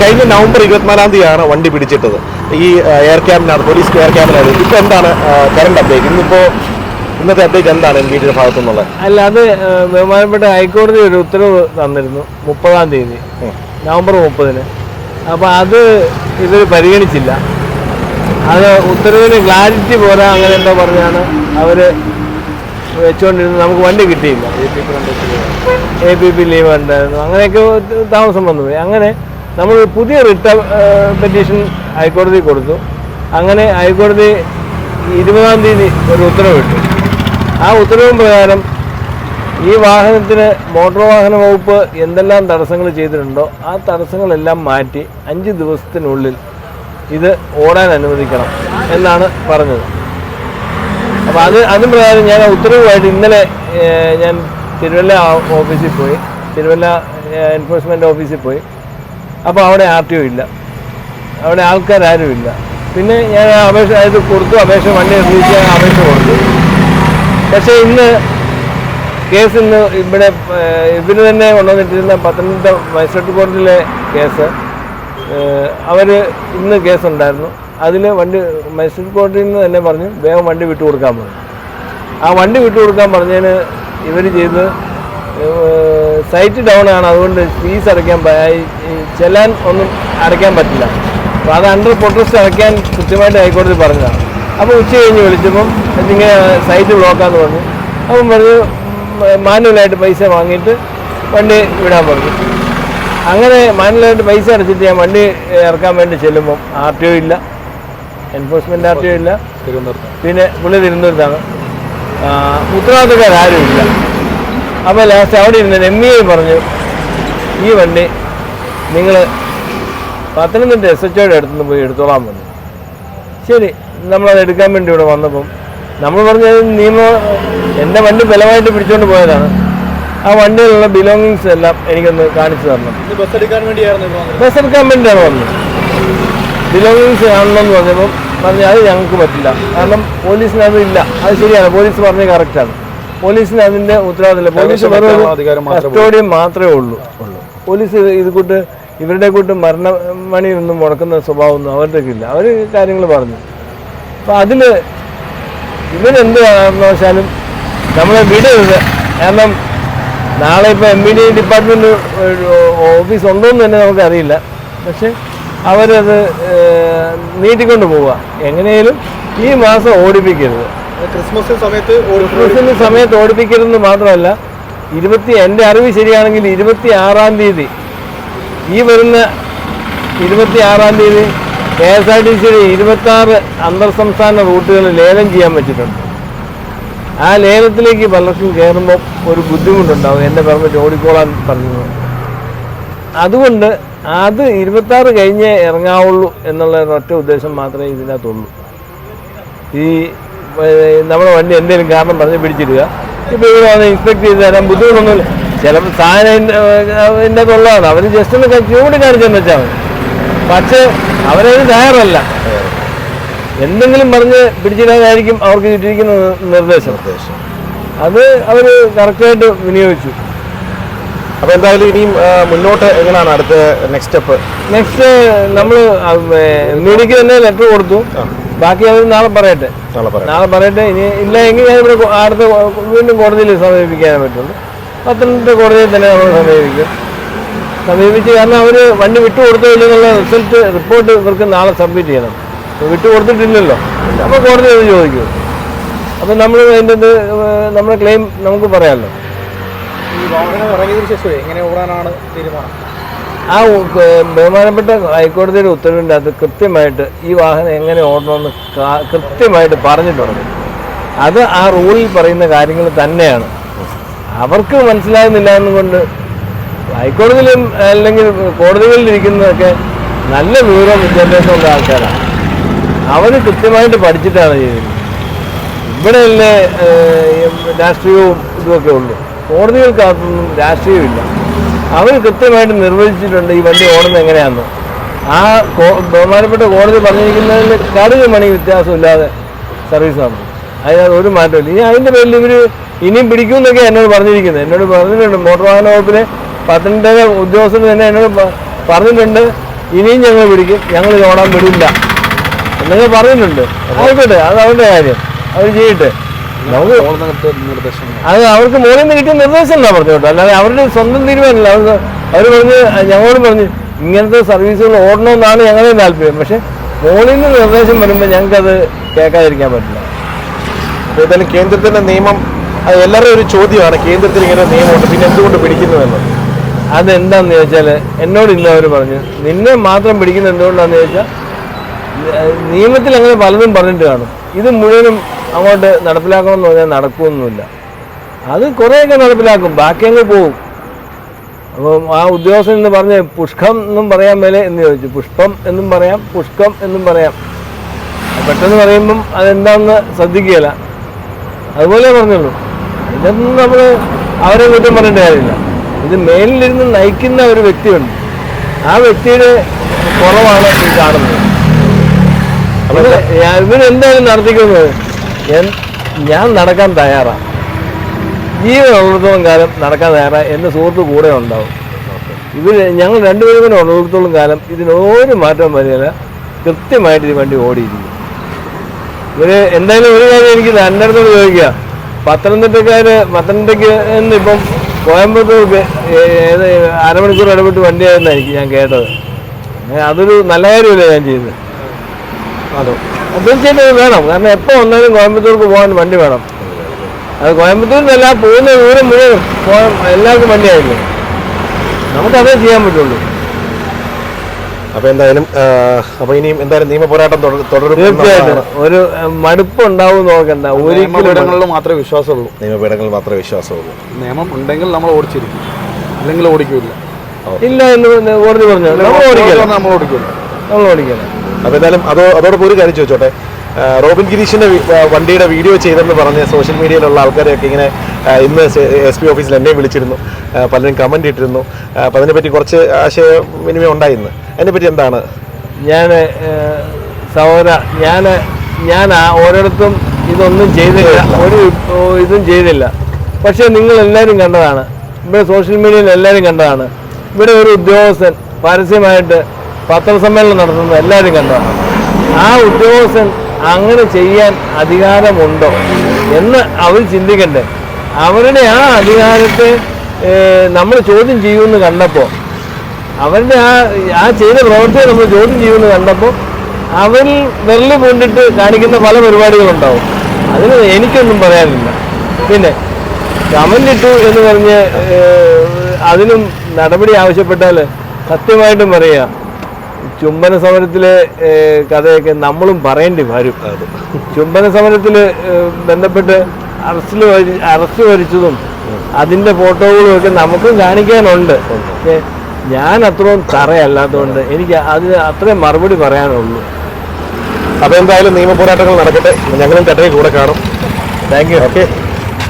കഴിഞ്ഞ നവംബർ ഇരുപത്തിനാലാം തീയതിയാണ് വണ്ടി പിടിച്ചിട്ടത്. ഈ എയർ ക്യാമ്പിനാണ് പോലീസ് എയർ ക്യാമ്പിനാണ് ഇപ്പോൾ എന്താണ് കറണ്ട് അപ്ഡേറ്റ് ഇന്നിപ്പോൾ ഇന്നത്തെ അപ്ഡേറ്റ് എന്താണ് എം ബി ഡിയുടെ ഭാഗത്തു നിന്നുള്ളത് അല്ല അത് ബഹുമാനപ്പെട്ട ഹൈക്കോടതി ഒരു ഉത്തരവ് തന്നിരുന്നു മുപ്പതാം തീയതി. നവംബർ മുപ്പതിന്. അപ്പോൾ അത് ഇവർ പരിഗണിച്ചില്ല. അത് ഉത്തരവിന് ക്ലാരിറ്റി പോരാ അങ്ങനെ എന്താ പറഞ്ഞാണ് അവർ വെച്ചുകൊണ്ടിരുന്നത് നമുക്ക് വണ്ടി കിട്ടിയില്ല. എ പി പി ലീവ് ഉണ്ടായിരുന്നു അങ്ങനെയൊക്കെ താമസം വന്നു അങ്ങനെ നമ്മൾ പുതിയ റിട്ട പെറ്റീഷൻ ഹൈക്കോടതി കൊടുത്തു. അങ്ങനെ ഹൈക്കോടതി ഇരുപതാം തീയതി ഒരു ഉത്തരവിട്ടു. ആ ഉത്തരവ് പ്രകാരം ഈ വാഹനത്തിന് മോട്ടോർ വാഹന വകുപ്പ് എന്തെല്ലാം തടസ്സങ്ങൾ ചെയ്തിട്ടുണ്ടോ ആ തടസ്സങ്ങളെല്ലാം മാറ്റി അഞ്ച് ദിവസത്തിനുള്ളിൽ ഇത് ഓടാൻ അനുവദിക്കണം എന്നാണ് പറഞ്ഞത്. അപ്പോൾ അത് അതിന് പ്രകാരം ഞാൻ ഉത്തരവുമായിട്ട് ഇന്നലെ ഞാൻ തിരുവല്ല ഓഫീസിൽ പോയി. തിരുവല്ല എൻഫോഴ്സ്മെന്റ് ഓഫീസിൽ പോയി. അപ്പോൾ അവിടെ ആർ ടി ഒ ഇല്ല. അവിടെ ആൾക്കാരും ഇല്ല പിന്നെ ഞാൻ അപേക്ഷ അതായത് കൊടുത്തു അപേക്ഷ വണ്ടി റിലീസ് അപേക്ഷ കൊടുത്തു. പക്ഷേ ഇന്ന് കേസ് ഇന്ന് ഇവിടെ ഇവർ തന്നെ കൊണ്ടുവന്നിട്ടിരുന്ന പത്തനംതിട്ട മജിസ്ട്രേറ്റ് കോടതിയിലെ കേസ്. അവർ ഇന്ന് കേസുണ്ടായിരുന്നു. അതിൽ വണ്ടി മജിസ്ട്രേറ്റ് കോടതിയിൽ നിന്ന് തന്നെ പറഞ്ഞു വേഗം വണ്ടി വിട്ടു കൊടുക്കാൻ പറഞ്ഞു. ആ വണ്ടി വിട്ടു കൊടുക്കാൻ പറഞ്ഞതിന് ഇവർ ചെയ്ത് സൈറ്റ് ഡൗൺ ആണ്. അതുകൊണ്ട് ഫീസ് അടയ്ക്കാൻ ചെല്ലാൻ ഒന്നും അടയ്ക്കാൻ പറ്റില്ല. അപ്പോൾ അത് അണ്ടർ പ്രൊട്ടസ്റ്റ് അടയ്ക്കാൻ കൃത്യമായിട്ട് ഹൈക്കോടതി പറഞ്ഞതാണ്. അപ്പോൾ ഉച്ച കഴിഞ്ഞ് വിളിച്ചപ്പം ഇതിങ്ങനെ സൈറ്റ് ബ്ലോക്കാന്ന് പറഞ്ഞു. അപ്പം പറഞ്ഞു മാനുവലായിട്ട് പൈസ വാങ്ങിയിട്ട് വണ്ടി വിടാൻ പറഞ്ഞു. അങ്ങനെ മാനുവലായിട്ട് പൈസ അടച്ചിട്ട് ഞാൻ വണ്ടി ഇറക്കാൻ വേണ്ടി ചെല്ലുമ്പം ആർ ടി ഒ ഇല്ല. എൻഫോഴ്സ്മെന്റ് ആർ ടി ഒ ഇല്ല. തിരുവനന്തപുരത്ത്. പിന്നെ പുള്ളി തിരുവനന്തപുരത്താണ്. ഉത്തരവാദിത്തക്കാരും ഇല്ല. അപ്പോൾ ലാസ്റ്റ് അവിടെ ഇരുന്ന് എം ഇ പറഞ്ഞു ഈ വണ്ടി നിങ്ങൾ പത്തനംതിട്ട എസ് എച്ച് ഒയുടെ അടുത്തുനിന്ന് പോയി എടുത്തോളാൻ പറഞ്ഞു. ശരി നമ്മളത് എടുക്കാൻ വേണ്ടി ഇവിടെ വന്നപ്പം നമ്മൾ പറഞ്ഞത് നിയമം എന്റെ വണ്ടി ബലമായിട്ട് പിടിച്ചുകൊണ്ട് പോയതാണ്. ആ വണ്ടിയിലുള്ള ബിലോങ്ങിങ്സ് എല്ലാം എനിക്കൊന്ന് കാണിച്ചു തരണം. ബസ് എടുക്കാൻ വേണ്ടിയായിരുന്നു ബസ് എടുക്കാൻ വേണ്ടിയാണ് വന്നത്. ബിലോങ്ങിങ്സ് കാണണമെന്ന് പറഞ്ഞപ്പം പറഞ്ഞാൽ അത് ഞങ്ങൾക്ക് പറ്റില്ല. കാരണം പോലീസിനത് ഇല്ല. അത് ശരിയാണ്. പോലീസ് പറഞ്ഞത് കറക്റ്റാണ് പോലീസിന് അതിന്റെ ഉത്തരവാദിത്തമില്ല. പോലീസ് വെറും മാത്രമേ കസ്റ്റോഡിയം മാത്രമേ ഉള്ളൂ. പോലീസ് ഇത് കൂട്ട് ഇവരുടെ കൂട്ട് മരണമണിയൊന്നും മുടക്കുന്ന സ്വഭാവമൊന്നും അവരുടെ ഇല്ല അവർ കാര്യങ്ങൾ പറഞ്ഞു. അപ്പോൾ അതിൽ ഇവരെന്ത് കാരണവശാലും നമ്മളെ വിടരുത്. കാരണം നാളെ ഇപ്പോൾ M B D department office ഉണ്ടോയെന്ന് തന്നെ നമുക്കറിയില്ല. പക്ഷെ അവരത് നീട്ടിക്കൊണ്ട് പോവുക. എങ്ങനെയും ഈ മാസം ഓടിപ്പിക്കരുത്. ക്രിസ്മസ് സമയത്ത് ഓടിപ്പിക്കരുതെന്ന് മാത്രമല്ല ഇരുപത്തി എന്റെ അറിവ് ശരിയാണെങ്കിൽ ഇരുപത്തി ആറാം തീയതി. ഈ വരുന്ന ഇരുപത്തി ആറാം തീയതി കെ എസ് ആർ ടി സിയുടെ ഇരുപത്തി ആറ് അന്തർ സംസ്ഥാന റൂട്ടുകൾ ലേലം ചെയ്യാൻ പറ്റിയിട്ടുണ്ട്. ആ ലേലത്തിലേക്ക് പലർക്കും കയറുമ്പോൾ ഒരു ബുദ്ധിമുട്ടുണ്ടാവും. എന്റെ പെർമിറ്റ് ഓടിക്കോളാൻ പറഞ്ഞത് അതുകൊണ്ട് അത് ഇരുപത്തി ആറ് കഴിഞ്ഞേ ഇറങ്ങാവുള്ളൂ എന്നുള്ള ഒറ്റ ഉദ്ദേശം മാത്രമേ ഇതിനകത്തുള്ളൂ. ഈ നമ്മുടെ വണ്ടി എന്തെങ്കിലും കാരണം പറഞ്ഞ് പിടിച്ചിടുക. ഇപ്പോൾ ഇവിടെ വന്ന് ഇൻസ്പെക്ട് ചെയ്ത് തരാൻ ബുദ്ധിമുട്ടൊന്നുമില്ല. ചിലപ്പോൾ സാധനം എന്റെ ഉള്ളതാണ്. അവർ ജസ്റ്റ് ഒന്ന് ചൂണ്ടി കാണിച്ചെന്ന് വെച്ചാൽ മതി. പക്ഷേ അവരത് തയ്യാറല്ല. എന്തെങ്കിലും പറഞ്ഞ് പിടിച്ചിടാനായിരിക്കും അവർക്ക് കിട്ടിയിരിക്കുന്ന നിർദ്ദേശം. നിർദ്ദേശം. അത് അവർ കറക്റ്റായിട്ട് വിനിയോഗിച്ചു. അപ്പോൾ എന്തായാലും ഇനിയും മുന്നോട്ട് എങ്ങനെയാണ് അടുത്ത നെക്സ്റ്റ് സ്റ്റെപ്പ് നെക്സ്റ്റ് നമ്മൾ മീഡിയക്ക് തന്നെ ലെറ്റർ കൊടുത്തു. ബാക്കി അവർ നാളെ പറയട്ടെ. നാളെ പറയാം പറയട്ടെ. ഇനി ഇല്ല എങ്കിൽ ഞാൻ ഇവിടെ അടുത്ത വീണ്ടും കോടതിയിൽ സമീപിക്കാനേ പറ്റുള്ളൂ. പത്തനംതിട്ട കോടതിയിൽ തന്നെ നമ്മൾ സമീപിക്കും. സമീപിച്ച് കാരണം അവർ വണ്ടി വിട്ടു കൊടുത്തോ ഇല്ലെന്നുള്ള റിസൾട്ട് റിപ്പോർട്ട് ഇവർക്ക് നാളെ സബ്മിറ്റ് ചെയ്യണം. വിട്ടു കൊടുത്തിട്ടില്ലല്ലോ. അപ്പോൾ കോടതി അത് ചോദിക്കും. അപ്പോൾ നമ്മൾ അതിന്റെ നമ്മുടെ ക്ലെയിം നമുക്ക് പറയാമല്ലോ ഈ വാഹനം ഇറങ്ങിയതിന് ശേഷമേ എങ്ങനെ ഓടാനാണ് തീരുമാനം? ആ ബഹുമാനപ്പെട്ട ഹൈക്കോടതിയുടെ ഉത്തരവിന്റെ അത് കൃത്യമായിട്ട് ഈ വാഹനം എങ്ങനെ ഓടണമെന്ന് കൃത്യമായിട്ട് പറഞ്ഞിട്ടുണ്ട് അത് ആ റൂളിൽ പറയുന്ന കാര്യങ്ങൾ തന്നെയാണ്. അവർക്ക് മനസ്സിലാകുന്നില്ല എന്നുകൊണ്ട് ഹൈക്കോടതിയിലും അല്ലെങ്കിൽ കോടതികളിലിരിക്കുന്നതൊക്കെ നല്ല വിവരം വിദ്യാഭ്യാസമുള്ള ആൾക്കാരാണ്. അവർ കൃത്യമായിട്ട് പഠിച്ചിട്ടാണ് ചെയ്യുന്നത്. ഇവിടെയല്ലേ രാഷ്ട്രീയവും ഇതുമൊക്കെ ഉള്ളൂ. കോടതികൾക്കകത്തൊന്നും രാഷ്ട്രീയമില്ല. അവർ കൃത്യമായിട്ട് നിർവചിച്ചിട്ടുണ്ട് ഈ വണ്ടി ഓടുന്നത് എങ്ങനെയാണെന്ന് ആ ബഹുമാനപ്പെട്ട കോടതി പറഞ്ഞിരിക്കുന്നതിൽ കടുക് മണി വ്യത്യാസമില്ലാതെ സർവീസ് നടന്നു അതിനകത്ത് ഒരു മാറ്റമില്ല. ഇനി അതിന്റെ പേരിൽ ഇവർ ഇനിയും പിടിക്കുമെന്നൊക്കെ എന്നോട് പറഞ്ഞിരിക്കുന്നത്. എന്നോട് പറഞ്ഞിട്ടുണ്ട് മോട്ടോർ വാഹന വകുപ്പിലെ പത്തനംതിട്ട ഉദ്യോഗസ്ഥർ തന്നെ എന്നോട് പറഞ്ഞിട്ടുണ്ട് ഇനിയും ഞങ്ങൾ പിടിക്കും ഞങ്ങൾ ഓടാൻ വിടില്ല. എന്നൊക്കെ പറഞ്ഞിട്ടുണ്ട്. ആയിക്കോട്ടെ അത് അവരുടെ കാര്യം. അവർ ചെയ്യട്ടെ. അത് അവർക്ക് മുകളിൽ നിന്ന് കിട്ടിയ നിർദ്ദേശം എന്നാ പറഞ്ഞു കേട്ടോ. അല്ലാതെ അവരുടെ സ്വന്തം തീരുമാനമല്ല. അവർ അവർ പറഞ്ഞ് ഞങ്ങളോട് പറഞ്ഞു ഇങ്ങനത്തെ സർവീസുകൾ ഓടണമെന്നാണ് ഞങ്ങളുടെ താല്പര്യം. പക്ഷെ മുകളിൽ നിന്ന് നിർദ്ദേശം വരുമ്പോൾ ഞങ്ങൾക്കത് കേൾക്കാതിരിക്കാൻ പറ്റില്ല. അതുപോലെ ഏതായാലും കേന്ദ്രത്തിന്റെ നിയമം അത് എല്ലാവരും ഒരു ചോദ്യമാണ്. കേന്ദ്രത്തിൽ ഇങ്ങനെ നിയമമുണ്ട്. പിന്നെ എന്തുകൊണ്ട് പിടിക്കുന്നുവെന്ന്? അതെന്താന്ന് ചോദിച്ചാൽ എന്നോട് ഇന്ന് അവർ പറഞ്ഞു നിന്നെ മാത്രം പിടിക്കുന്നത് എന്തുകൊണ്ടാന്ന് ചോദിച്ചാൽ നിയമത്തിൽ അങ്ങനെ പലതും പറഞ്ഞിട്ട് കാണും. ഇത് മുഴുവനും അങ്ങോട്ട് നടപ്പിലാക്കണം എന്ന് പറഞ്ഞാൽ നടക്കുമൊന്നുമില്ല അത് കുറേയൊക്കെ നടപ്പിലാക്കും. ബാക്കി അങ്ങ് പോവും? അപ്പം ആ ഉദ്യോഗസ്ഥൻ എന്ന് പറഞ്ഞ് പുഷ്കം എന്നും പറയാൻ മേലെ എന്ന് ചോദിച്ചു. പുഷ്പം എന്നും പറയാം പുഷ്കം എന്നും പറയാം. പെട്ടെന്ന് പറയുമ്പം അതെന്താണെന്ന് ശ്രദ്ധിക്കുകയില്ല. അതുപോലെ പറഞ്ഞുള്ളൂ. ഇതൊന്നും നമ്മൾ അവരെ കുറ്റം പറയേണ്ട കാര്യമില്ല. ഇത് മേലിലിരുന്ന് നയിക്കുന്ന ഒരു വ്യക്തിയുണ്ട്. ആ വ്യക്തിയുടെ കുറവാണ് ഈ കാണുന്നത്. ഇവരെന്തായാലും നടത്തിക്കുന്നത്? ഞാൻ നടക്കാൻ തയ്യാറാണ് ജീവനുള്ളിടത്തോളം കാലം നടക്കാൻ തയ്യാറാണ് എന്റെ സുഹൃത്ത് കൂടെ ഉണ്ടാവും. ഇവർ ഞങ്ങൾ രണ്ടുപേരും കൂടെ ഉള്ളിടത്തോളം കാലം ഇതിനൊരു മാറ്റവും വരില്ല. കൃത്യമായിട്ട് ഈ വണ്ടി ഓടിയിരിക്കും ഇവർ എന്തായാലും ഒരു കാര്യം എനിക്ക് എന്റെ അടുത്തോട് ചോദിക്കുക പത്തനംതിട്ടക്കാർ പത്തനംതിട്ടയ്ക്ക് ഇന്നിപ്പം ഏത് അരമണിക്കൂർ ഇടപെട്ട് വണ്ടിയായിരുന്നു എനിക്ക് ഞാൻ കേട്ടത്. അതൊരു നല്ല കാര്യമല്ലേ ഞാൻ ചെയ്തത്. അതോ. തീർച്ചയായിട്ടും വേണം. കാരണം എപ്പോൾ വന്നാലും കോയമ്പത്തൂർക്ക് പോകാൻ വണ്ടി വേണം. അത് കോയമ്പത്തൂരിനല്ല പോകുന്ന ദൂരം മുഴുവൻ പോകാൻ എല്ലാവർക്കും വണ്ടിയായില്ലേ? നമുക്കതേ ചെയ്യാൻ പറ്റുള്ളൂ. അപ്പോൾ എന്തായാലും അപ്പൊ അപ്പോൾ ഇനിയും എന്തായാലും നിയമ പോരാട്ടം തുടരും തീർച്ചയായിട്ടും. ഒരു മടുപ്പുണ്ടാവും മടുപ്പ് ഉണ്ടാവും നോക്കണ്ട ഒരിക്കലും മാത്രമേ വിശ്വാസമുള്ളൂ. നിയമപീഠങ്ങളിൽ മാത്രമേ വിശ്വാസമുള്ളൂ. നിയമം ഉണ്ടെങ്കിൽ നമ്മൾ ഓടിച്ചിരിക്കും. അല്ലെങ്കിൽ ഓടിക്കില്ല ഇല്ല എന്ന് കോടതി പറഞ്ഞു നമ്മൾ ഓടിക്കണം നമ്മൾ ഓടിക്കില്ല നമ്മൾ ഓടിക്കണം അപ്പോൾ എന്തായാലും അതോ അതോടൊപ്പം ഒരു കാര്യം ചോദിച്ചോട്ടെ. റോബിൻ ഗിരീഷിന്റെ വണ്ടിയുടെ വീഡിയോ ചെയ്തെന്ന് പറഞ്ഞ് സോഷ്യൽ മീഡിയയിലുള്ള ആൾക്കാരെയൊക്കെ ഇങ്ങനെ ഇന്ന് എസ് പി ഓഫീസിൽ എന്നെ വിളിച്ചിരുന്നു. പലരും കമന്റ് ഇട്ടിരുന്നു. അപ്പോൾ അതിനെപ്പറ്റി കുറച്ച് ആശയവിനിമയം ഉണ്ടായിരുന്നു. അതിനെപ്പറ്റി എന്താണ്? ഞാൻ സഹോദര ഞാൻ ഞാൻ ആ ഓരോരുത്തും ഇതൊന്നും ചെയ്തില്ല. ഒരു ഇതും ചെയ്തില്ല. പക്ഷേ നിങ്ങൾ എല്ലാവരും കണ്ടതാണ്. ഇവിടെ സോഷ്യൽ മീഡിയയിൽ എല്ലാവരും കണ്ടതാണ്. ഇവിടെ ഒരു ഉദ്യോഗസ്ഥൻ പരസ്യമായിട്ട് പത്രസമ്മേളനം നടത്തുന്നത് എല്ലാവരും കണ്ടതാണ് ആ ഉദ്യോഗസ്ഥൻ അങ്ങനെ ചെയ്യാൻ അധികാരമുണ്ടോ എന്ന് അവർ ചിന്തിക്കണ്ടേ. അവരുടെ ആ അധികാരത്തെ നമ്മൾ ചോദ്യം ചെയ്യുമെന്ന് കണ്ടപ്പോൾ അവരുടെ ആ ആ ചെയ്ത പ്രവർത്തിയെ നമ്മൾ ചോദ്യം ചെയ്യുമെന്ന് കണ്ടപ്പോൾ അവരിൽ വെള്ളി പൂണ്ടിട്ട് കാണിക്കുന്ന പല പരിപാടികളുണ്ടാവും. അതിന് എനിക്കൊന്നും പറയാനില്ല. പിന്നെ കമന്റ് ഇട്ടു എന്ന് പറഞ്ഞ് അതിനും നടപടി ആവശ്യപ്പെട്ടാൽ സത്യമായിട്ടും പറയുക ചുംബന സമരത്തിലെ കഥയൊക്കെ നമ്മളും പറയേണ്ടി വരും. ചുംബന സമരത്തിൽ ബന്ധപ്പെട്ട് അറസ്റ്റിൽ അറസ്റ്റ് വരിച്ചതും അതിന്റെ ഫോട്ടോകളും ഒക്കെ നമുക്കും കാണിക്കാനുണ്ട്. പക്ഷേ ഞാൻ അത്രയും തറയല്ലാത്തതുകൊണ്ട് എനിക്ക് അതിന് അത്രയും മറുപടി പറയാനുള്ളൂ. അപ്പോൾ എന്തായാലും നിയമ പോരാട്ടങ്ങൾ നടക്കട്ടെ. ഞങ്ങളും കട്ടയിൽ കൂടെ കാണും. Thank you okay